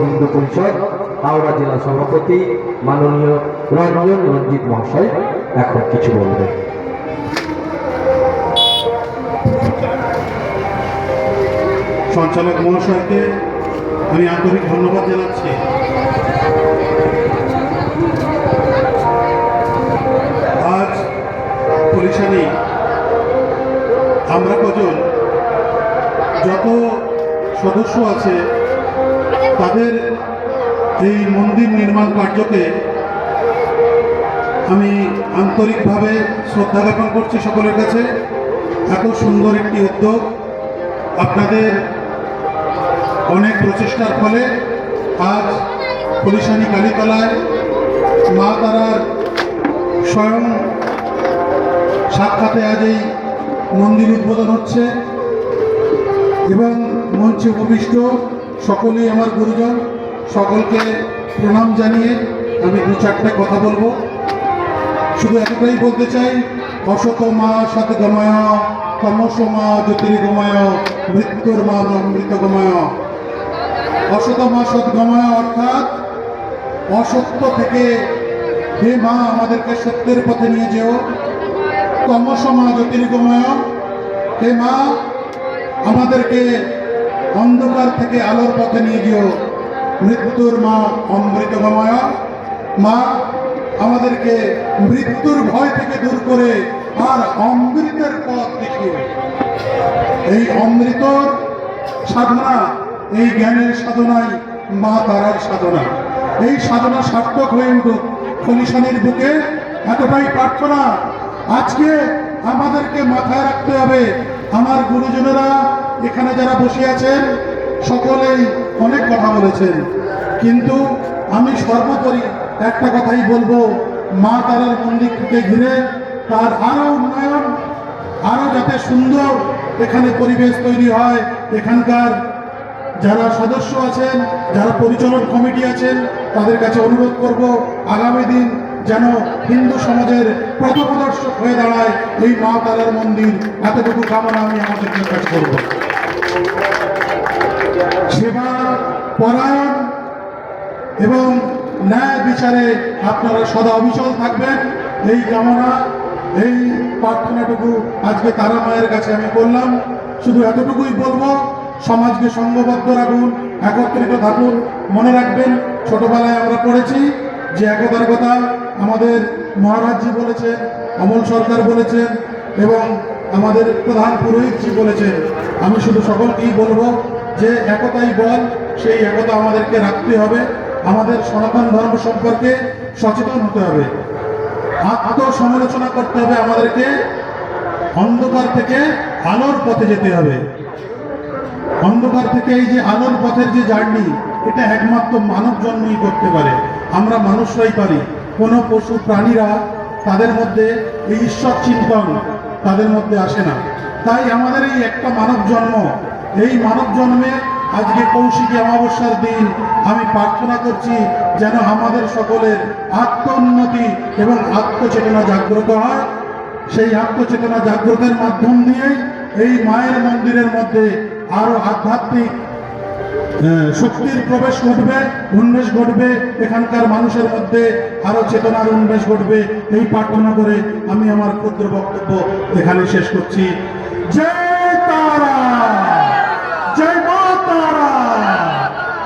হিন্দু পরিষদ হাওড়া জেলা সভাপতি মাননীয় রঞ্জন রঞ্জিত মহাশয় এখন কিছু বলবেন। সঞ্চালক মহাশয়কে আমি আন্তরিক ধন্যবাদ জানাচ্ছি। আজ পুলিশানি আমরা কজন যত সদস্য আছে তাদের এই মন্দির নির্মাণ কার্যকে আমি আন্তরিকভাবে শ্রদ্ধা জ্ঞাপন করছি সকলের কাছে। এত সুন্দর একটি উদ্যোগ আপনাদের অনেক প্রচেষ্টার ফলে আজ পুলিশানি কালীতলায় মা তারার স্বয়ং সাক্ষাতে আজ এই মন্দির উদ্বোধন হচ্ছে এবং মঞ্চে উপবিষ্ট সকলেই আমার গুরুজন, সকলকে প্রণাম জানিয়ে আমি দু চারটে কথা বলব। শুধু এতটাই বলতে চাই অশত মা সাথে গময় তমস মা জ্যোতির্গময়, মৃত্যুর মা অমৃত গময় অশত মা সদ্গময় অর্থাৎ অসত্য থেকে হে মা আমাদেরকে সত্যের পথে নিয়ে যেও। তমস মা জ্যোতির্গময়, হে মা আমাদেরকে অন্ধকার থেকে আলোর পথে নিয়ে গিয়েও মৃত্যুর মা অমৃতগময় মা, আমাদেরকে মৃত্যুর ভয় থেকে দূর করে আর অমৃতের পথ দেখিয়ে। এই অমৃতর সাধনা, এই জ্ঞানের সাধনাই মা তারার সাধনা। এই সাধনা সার্থক হয়ে উঠুক খলিশানির বুকে, এতটাই প্রার্থনা। আজকে আমাদেরকে মাথায় রাখতে হবে, আমার গুরুজনেরা এখানে যারা বসে আছেন, সকলেই অনেক কথা বলেছেন। কিন্তু আমি সর্বোপরি একটা কথাই বলব, মা তারার মন্দিরকে ঘিরে তার আরও উন্নয়ন, আরও যাতে সুন্দর এখানে পরিবেশ তৈরি হয়, এখানকার যারা সদস্য আছেন, যারা পরিচালন কমিটি আছেন, তাদের কাছে অনুরোধ করব, আগামী দিন যেন হিন্দু সমাজের পথপ্রদর্শক হয়ে দাঁড়ায় এই মা তারার মন্দির, এতটুকু কামনা আমি আমাদের কাজ করব। সেবা পরায়ণ এবং ন্যায় বিচারে আপনারা সদা অবিচল থাকবেন। এই কামনা, এই প্রার্থনাটুকু আজকে তারা মায়ের কাছে আমি করলাম। শুধু এতটুকুই বলব, সমাজকে সঙ্গবদ্ধ রাখুন, একত্রিত থাকুন, মনে রাখবেন, ছোটবেলায় আমরা পড়েছি। যে একতার কথা আমাদের মহারাজজি বলেছেন, অমল সরকার বলেছেন এবং আমাদের প্রধান পুরোহিতজি বলেছেন। আমি শুধু সকলকেই বলব যে একতাই বল, সেই একতা আমাদেরকে রাখতে হবে। আমাদের সনাতন ধর্ম সম্পর্কে সচেতন হতে হবে। আত্মসমালোচনা করতে হবে আমাদেরকে? অন্ধকার থেকে আলোর পথে যেতে হবে। অন্ধকার থেকে এই যে আলোর পথের যে জার্নি, এটা একমাত্র মানব জন্মই করতে পারে। আমরা মানুষরাই পারি। কোনো পশু প্রাণীরা তাদের মধ্যে এই ঈশ্বর চিন্তন তাদের মধ্যে আসে না। তাই আমাদের এই একটা মানব জন্ম, এই মানব জন্মে আজকে কৌশিকী অমাবস্যার দিন আমি প্রার্থনা করছি যেন আমাদের সকলের আত্ম উন্নতি এবং আত্মচেতনা জাগ্রত হয়। সেই আত্মচেতনা জাগ্রতের মাধ্যম দিয়েই এই মায়ের মন্দিরের মধ্যে আরও আধ্যাত্মিক শক্তির প্রবেশ ঘটবে, উন্মেষ ঘটবে, এখানকার মানুষের মধ্যে আরও চেতনার উন্মেষ ঘটবে। এই প্রার্থনা করে আমি আমার ক্ষুদ্র বক্তব্য এখানে শেষ করছি। জয় তারা! জয় মা তারা!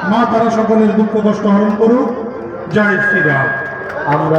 মা তারা সকলের দুঃখ কষ্ট হরণ করুক। জয় শ্রীরাম। আমরা